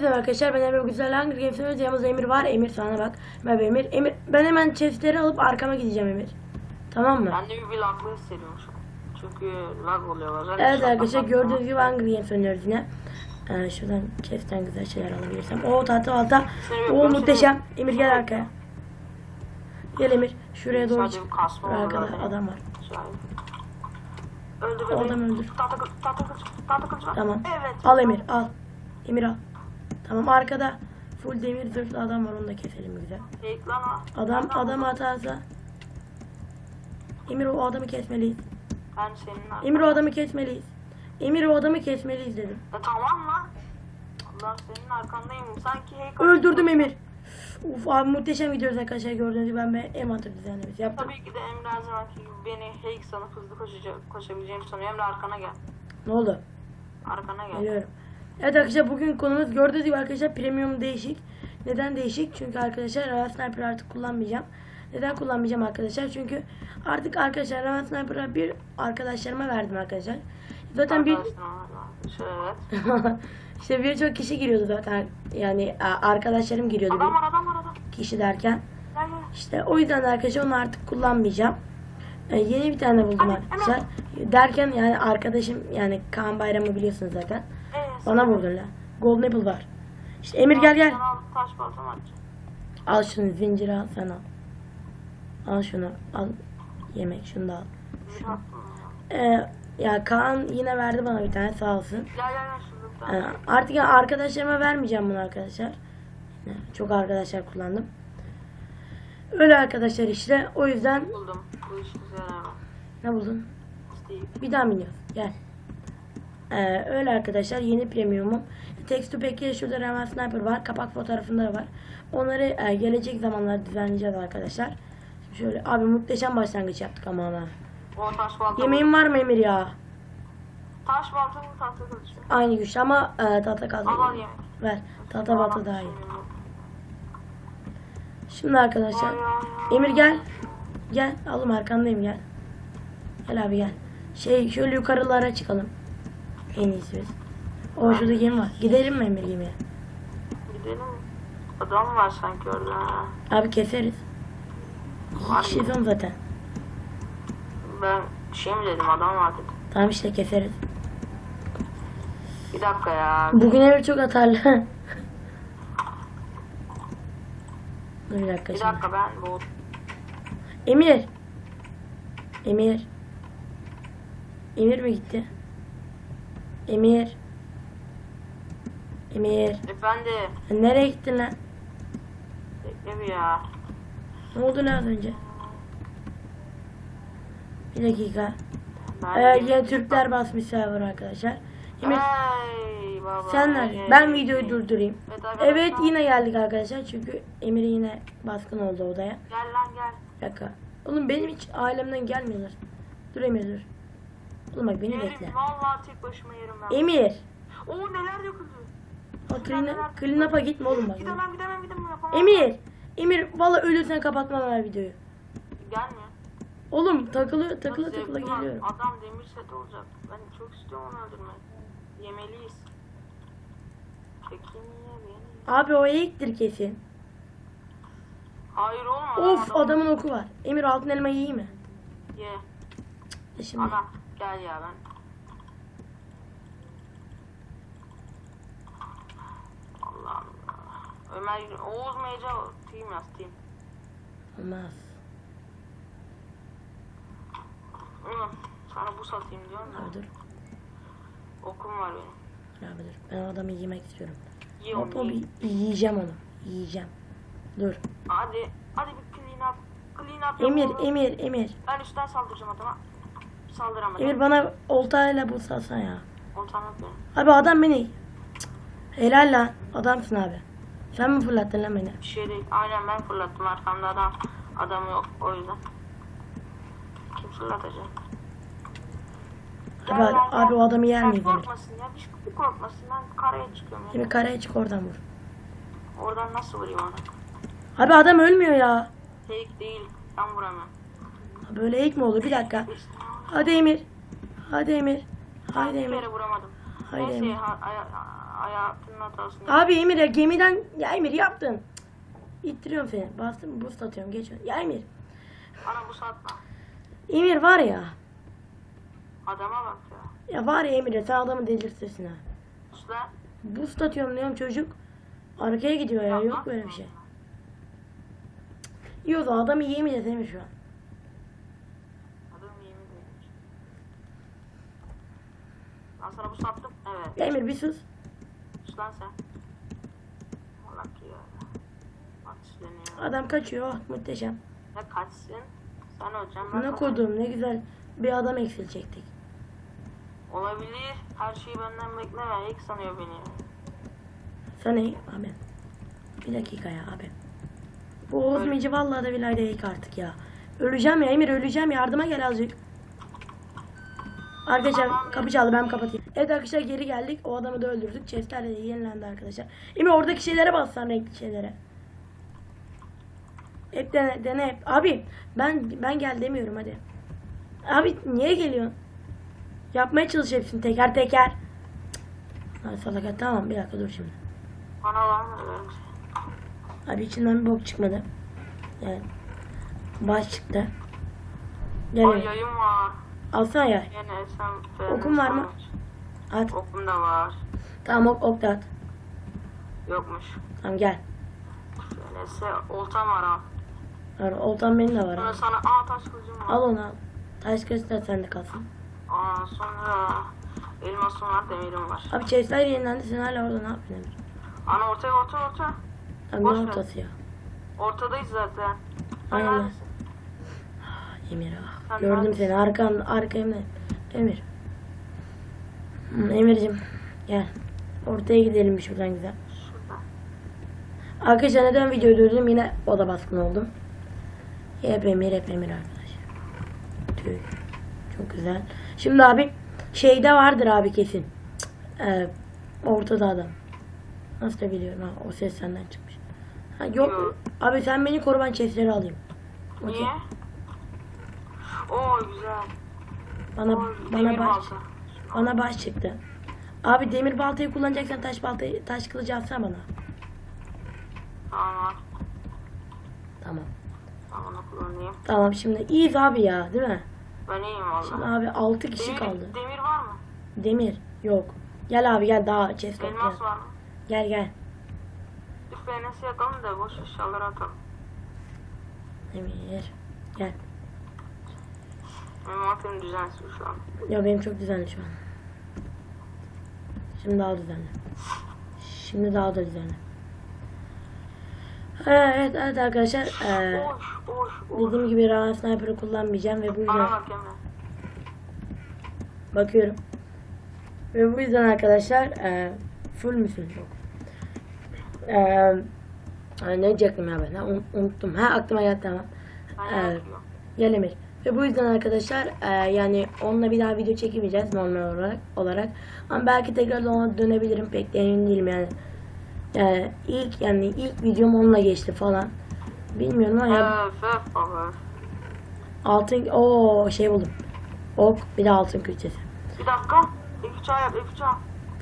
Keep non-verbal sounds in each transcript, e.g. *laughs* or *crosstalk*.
Hepinize arkadaşlar ben Emre Güzel Hunger Games'in yanımızda Emir var. Emir sana bak. Merhaba Emir. Emir ben hemen chestleri alıp arkama gideceğim Emir. Tamam mı? Ben de bir laglı hissediyorum şu an. Çünkü lag oluyor bazen. Evet arkadaşlar gördüğünüz gibi Hunger Games oynuyoruz yine. Ee, şuradan chest'ten güzel şeyler alabilirsem. Oo tahta bir Oo muhteşem. Emir gel arkaya. Gel Emir. Şuraya doğru çık. Arkada adam var. Öldür beni. adamı öldür. Tahta kılıç, tahta kılıç, tahta kılıç var. Tamam. Evet. Al Emir al. Emir al. Tamam arkada full demir zırhlı adam var onu da keselim güzel. Fake lan o. Adam adam atarsa Emir o adamı kesmeliyiz. Ben senin Emir o adamı kesmeliyiz. Emir o adamı kesmeliyiz dedim. Ya tamam lan. Allah senin arkandayım. Sanki hacker. Öldürdüm Emir. Uf abi muhteşem gidiyoruz arkadaşlar gördüğünüz gibi ben bir emater düzenlemesi yaptım. Tabii ki de Emre her zamanki gibi beni hack sanıp hızlı koşacak, koşabileceğimi sanıyor. Emre arkana gel. Ne oldu? Arkana gel. Geliyorum. Evet arkadaşlar bugün konumuz gördüğünüz gibi arkadaşlar premium değişik. Neden değişik? Çünkü arkadaşlar Raven Sniper artık kullanmayacağım. Neden kullanmayacağım arkadaşlar? Çünkü artık arkadaşlar Raven Sniper'a bir arkadaşlarıma verdim arkadaşlar. Zaten bir *laughs* işte birçok kişi giriyordu zaten. Yani arkadaşlarım giriyordu Adam var adam var adam. kişi derken. İşte o yüzden de arkadaşlar onu artık kullanmayacağım. Ee, yeni bir tane buldum arkadaşlar. Derken yani arkadaşım yani Kaan Bayram'ı biliyorsunuz zaten. Bana vurdun la. Golden Apple var. İşte Emir gel gel. Sana taş baltam. Al şunu zinciri al sen al. Al şunu al. Yemek şunu da al. Attım. Ee, ya Kaan yine verdi bana bir tane sağ olsun. Gel gel bir Ee, artık ya arkadaşlarıma vermeyeceğim bunu arkadaşlar. Çok arkadaşlar kullandım. Öyle arkadaşlar işte. O yüzden Buldum. Bu iş güzel ama. ne buldun? Steve. Bir daha mı iniyoruz? Gel. Ee, öyle arkadaşlar yeni premiumum. Text to pack'e şurada Raven Sniper var. Kapak fotoğrafında da var. Onları e, gelecek zamanlarda düzenleyeceğiz arkadaşlar. Şimdi şöyle abi muhteşem başlangıç yaptık ama ama. O taş baltam. Yemeğin var mı Emir ya? Taş baltam mı tahta kılıç mı? Aynı güç ama e, tahta kaldı. Al al yemek. Ver. Tahta balta daha iyi. Şimdi arkadaşlar. Emir gel. Gel. Alım arkandayım gel. Gel abi gel. Şey şöyle yukarılara çıkalım. En iyisi biz. O şurada gemi var. Gidelim mi Emir gemiye? Gidelim. Adam var sanki orada. ha. Abi keseriz. Var mı? oğlum zaten. Ben şey mi dedim adam var dedim. Tamam işte keseriz. Bir dakika ya. Bugün Emir çok atarlı. *laughs* Dur bir dakika Bir şimdi. dakika ben bu Emir. Emir. Emir mi gitti? Emir. Emir. efendi Nereye gittin lan? bekle bir ya. Ne oldu lan az önce? Bir dakika. Ee, yine Türkler basmış server arkadaşlar. Emir baba. sen nerede? Ben videoyu durdurayım. Evet. Evet yine geldik arkadaşlar çünkü Emir yine baskın oldu odaya. Gel lan gel. Bir dakika. Oğlum benim hiç ailemden gelmiyorlar. Dur Emir dur. Bak beni Yerim, bekle. Vallahi tek başıma yerim ben. Emir. Oo neler döküldü. Bak clean, up'a gitme oğlum bak. Gidemem gidemem gidemem yapamam. Emir. Emir valla ölürsen kapatmam ben videoyu. Gelmiyor. Oğlum takılı takılı takılı geliyorum. Adam demir set olacak. Ben çok istiyorum onu öldürmeyi. Yemeliyiz. Çekeyim. Abi o eğiktir kesin. Hayır adam Of adam. adamın oku var. Emir altın elma yiyeyim mi? Ye. E Şimdi. Ana gel ya ben. Allah Allah. Ömer Oğuz Meyce team yaz team. Olmaz. Sana bu satayım diyorum Abi dur. Okum var benim. Abi dur. Ben o adamı yemek istiyorum. Ye onu hop ye. yiyeceğim onu. Yiyeceğim. Dur. Hadi. Hadi bir clean up. Clean up Emir, yapalım. Emir, Emir. Ben üstten saldıracağım adama. Saldıramadım. Emir bana oltayla bu salsan ya. Oltam yok. Abi adam beni. Cık. Helal lan. Adamsın abi. Sen mi fırlattın lan beni? Bir şey değil. Aynen ben fırlattım arkamda adam. Adam yok o yüzden. Kim fırlatacak? Abi, abi, abi o adamı yer miyiz korkmasın ya. Bir, bir korkmasın. Ben karaya çıkıyorum ya. Emir karaya çık oradan vur. Oradan nasıl vurayım onu? Abi adam ölmüyor ya. Fake değil. Ben vuramam. Böyle eğik mi olur? Bir dakika. Hadi Emir. Hadi Emir. Bir Emir. kere vuramadım. Haydi Neyse Emir. ha- a- a- hayatının hatasını. Abi Emir ya gemiden ya Emir yaptın. İttiriyorum seni. Bastım boost atıyorum geç. Ya Emir. Bana bu satma. Emir var ya. Adama bak ya. Ya var ya Emir ya, sen adamı delirtirsin ha. Usta. Boost atıyorum diyorum çocuk. Arkaya gidiyor ya yok böyle bir şey. Zaman adamı yiyemeyeceğiz Emir şu an. Adam yemin değilmiş. Ben sana bu sattım. Evet. Ya Emir bir sus. Sus lan sen. Ki ya. Adam kaçıyor. Oh, muhteşem. Ne kaçsın? Sen hocam Ne koydum ne güzel bir adam eksilecektik. Olabilir. Her şeyi benden bekleme. İlk sanıyor beni. Sana iyi abi. Bir dakika ya abi. Bu Oğuz. Mici vallahi da billahi de ilk artık ya. Öleceğim ya Emir öleceğim yardıma gel azıcık. Arkadaşlar kapı çaldı ben kapatayım. Evet arkadaşlar geri geldik. O adamı da öldürdük. Chestler de yenilendi arkadaşlar. Emir oradaki şeylere bassan renkli şeylere. Hep dene, dene hep. Abi ben ben gel demiyorum hadi. Abi niye geliyorsun? Yapmaya çalış hepsini teker teker. Cık. Ha, salak tamam bir dakika dur şimdi. Bana var mı? Abi içinden bir bok çıkmadı. Yani baş çıktı. Gel Ay yayım var. Alsana ya. Yine sen Okum var mı? At. Okum da var. Tamam ok, ok da at. Yokmuş. Tamam gel. Neyse oltam var ha. Var, oltan benim de var. Sonra abi. sana aa taş kılıcım var. Al onu al. Taş kılıç da sende kalsın. Aa sonra elmasım var demirim var. Abi chestler yenilendi sen hala orada ne yapıyorsun Emir? Ana ortaya orta orta. Abi Boş ne ver. ortası ya? Ortadayız zaten. Sen Aynen. Emir ah. Gördüm seni arkan arkayımda. Emir. Hı, Emir'cim gel. Ortaya gidelim şuradan güzel. Arkadaşlar neden videoyu durdum yine o da baskın oldum. Hep emir hep emir arkadaşlar. Tüy. Çok güzel. Şimdi abi şeyde vardır abi kesin. Ee, ortada adam. Nasıl da biliyorum ha o ses senden çıkmış. Ha, yok abi sen beni koru ben chestleri alayım. Okey. Niye? Oo güzel. Bana Oo, bana baş balta. bana baş çıktı. Abi demir baltayı kullanacaksan taş baltayı taş kılıcı atsana bana. Tamam. Tamam. Kullanayım. Tamam şimdi iyiyiz abi ya değil mi? Ben iyiyim Şimdi valla. abi 6 kişi Demir, kaldı. demir var mı? Demir yok. Gel abi gel daha chest gel. Elmas var mı? Gel gel. Üf nasıl yakalım da boş eşyaları atalım. Demir. Gel. Benim aklım düzensiz şu an. Ya benim çok düzenli şu an. Şimdi daha düzenli. Şimdi daha da düzenli. Evet, evet arkadaşlar. eee, Oş oş oş. dediğim gibi Rana Sniper'ı kullanmayacağım ve bu yüzden bakıyorum. Ve bu yüzden arkadaşlar eee full müsün? Yok. Ay, ne diyecektim ya ben? Ha, un- unuttum. Ha aklıma geldi tamam. Ben Evet. Ve bu yüzden arkadaşlar e, yani onunla bir daha video çekemeyeceğiz normal olarak. olarak. Ama belki tekrar ona dönebilirim pek de emin değilim yani. Yani ilk yani ilk videom onunla geçti falan. Bilmiyorum ama ya altın o şey buldum. Ok bir de altın külçesi. Bir dakika. F3A yap F3A.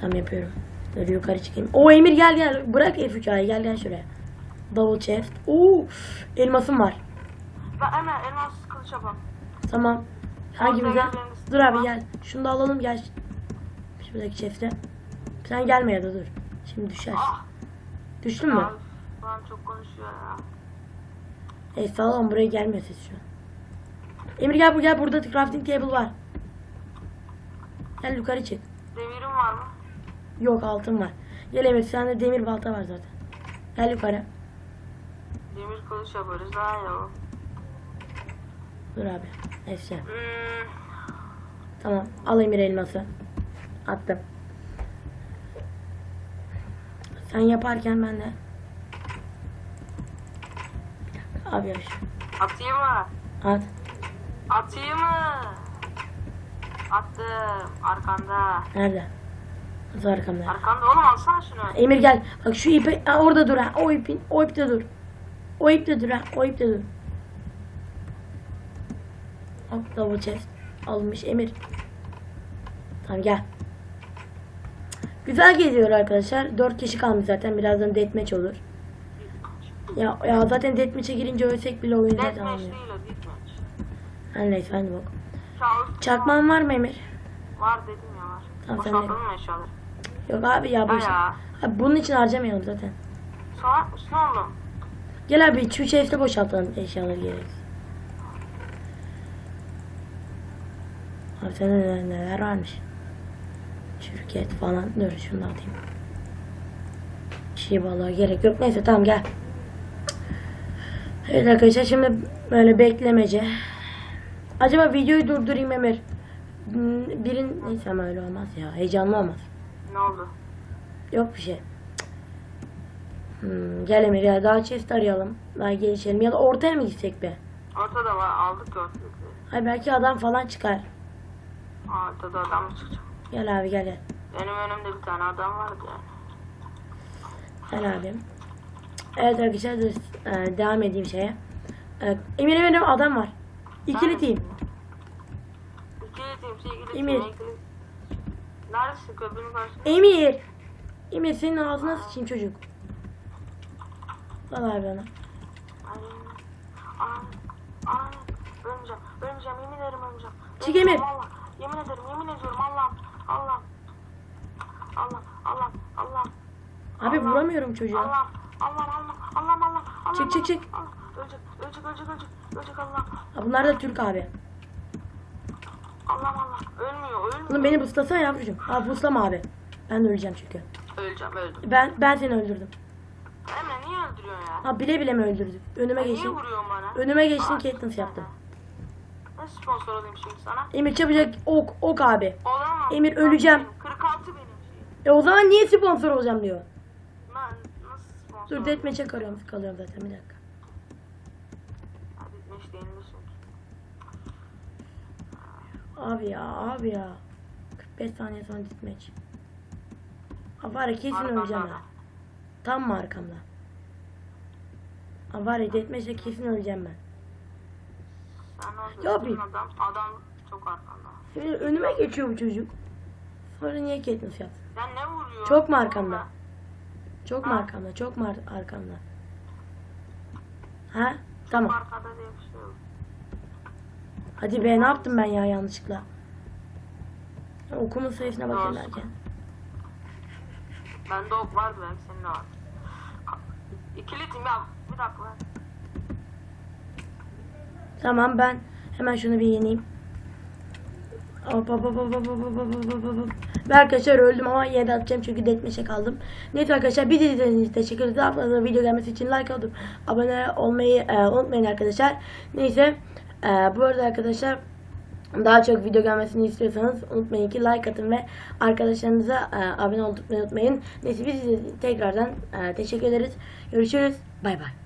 Tamam yapıyorum. Dur yukarı çıkayım. O Emir gel gel. Bırak F3A'yı gel gel şuraya. Double chest. Oo, elmasım var. Ben hemen elmas yapalım. Tamam. Hangi Ortaya bize? gel benim Dur abi gel. Şunu da alalım gel. Şuradaki chest'e. Sen gelme ya da dur. Şimdi düşersin. Ah. Düştün mü? Falan çok konuşuyor ya. Ey sağlam buraya ses şu an. Emir gel bu gel burada crafting table var. Gel yukarı çık. Demirim var mı? Yok altın var. Gel Emir sende demir balta var zaten. Gel yukarı. Demir kılıç yaparız daha iyi olur. Dur abi. Neyse. Hmm, Tamam. Al Emir elması. Attım. Sen yaparken ben de. Abi yaş. atayım mı? At. Atayım mı? Attım. Arkanda. Nerede? Nasıl arkamda? Arkanda oğlum alsana şunu. Emir gel. Bak şu ipi ha, orada dur ha. O ipin o ipte dur. O ipte dur ha. O ipte dur. Hop double chest almış Emir. Tamam gel. Güzel geziyor arkadaşlar. 4 kişi kalmış zaten. Birazdan deathmatch olur. Ya, ya zaten deathmatch'e girince ölsek bile oyun zaten Deathmatch almıyor. Ha, neyse hadi bak. Çakman var mı Emir? Var dedim ya var. Tamam, Boşaltalım mı eşyaları? Yok abi ya boş. Abi bunun için harcamayalım zaten. Salak mısın oğlum? Gel abi şu chest'e boşaltalım eşyaları gerekiyor. Sende neler, varmış. Şirket falan. Dur şunu da atayım. Şey balığa gerek yok. Neyse tamam gel. Evet arkadaşlar şimdi böyle beklemece. Acaba videoyu durdurayım Emir. Birin neyse ama öyle olmaz ya. Heyecanlı olmaz. Ne oldu? Yok bir şey. Hmm, gel Emir ya daha chest arayalım. Daha gelişelim ya da ortaya mı gitsek be? Ortada var aldık gördük. Ay belki adam falan çıkar. Ortada adam mı çıkacak? Gel abi gel gel. Benim önümde bir tane adam vardı yani. Gel abi. Evet arkadaşlar dur, e, devam edeyim şeye. E, Emir Emir, adam var. İkili team. İkili team, Emir. team, ikili... Neredesin köprünün karşısında? Emir. Emir senin ağzına sıçayım çocuk. Al abi bana. Ay, ay, ay, ölmeyeceğim, ölmeyeceğim, yemin ederim ölmeyeceğim. Ölmeyeceğim Emir. Yemin ederim, yemin ediyorum Allah'ım, Allah'ım. Allah, Allah, Allah. Abi Allah. vuramıyorum çocuğa. Allah, Allah, Allah, Allah, Allah, Allah. Çık, çık. Allah. Ölecek, ölecek, ölecek, ölecek, ölecek Allah. Ha, bunlar da Türk abi. Allah, Allah. Ölmüyor, ölmüyor. Oğlum beni buslasana yavrucuğum. Abi buslama abi. Ben de öleceğim çünkü. Öleceğim, öldüm. Ben ben seni öldürdüm. Emre niye öldürüyorsun ya? Ha bile bile mi öldürdün? Önüme Ay, niye geçtin. vuruyorsun bana? Önüme geçtin Aa, Katniss yaptım. Sponsor olayım şimdi sana? Emir çabucak ok ok abi. Olamam. Emir, öleceğim. 46 benim. E o zaman niye sponsor olacağım diyor. Ben nasıl sponsor Dur olayım? deathmatch'e kalıyorum, kalıyorum zaten bir dakika. Abi ya abi ya. 45 saniye sonra deathmatch. Ha var ya kesin Arkamda öleceğim ha. Tam mı arkamda? Ha var ya deathmatch'e kesin öleceğim ben. Sen orada Ya bir- adam, adam çok arkanda. Emir önüme geçiyor bu çocuk. Sonra niye Katniss yaptı? Sen ne vuruyorsun? Çok mu arkamda? Çok mu arkamda? Çok mu ar- arkamda? Ha? ben- Tamam. Arkada diye bir şey yok. Hadi be ne yaptım ben ya yanlışlıkla? Okumun sayısına bakayım derken. Bende ok vardı belki senin de var. İkili tim ya. Bir dakika lan. Tamam ben hemen şunu bir yeneyim. Hop hop hop hop hop hop hop hop hop. Ve arkadaşlar öldüm ama yine atacağım çünkü deathmatch'e kaldım. Neyse arkadaşlar bir izlediğiniz için teşekkür ederiz. Daha fazla video gelmesi için like atıp abone olmayı e, unutmayın arkadaşlar. Neyse e, bu arada arkadaşlar daha çok video gelmesini istiyorsanız unutmayın ki like atın ve arkadaşlarınıza e, abone olmayı unutmayın. Neyse biz tekrardan e, teşekkür ederiz. Görüşürüz. Bay bay.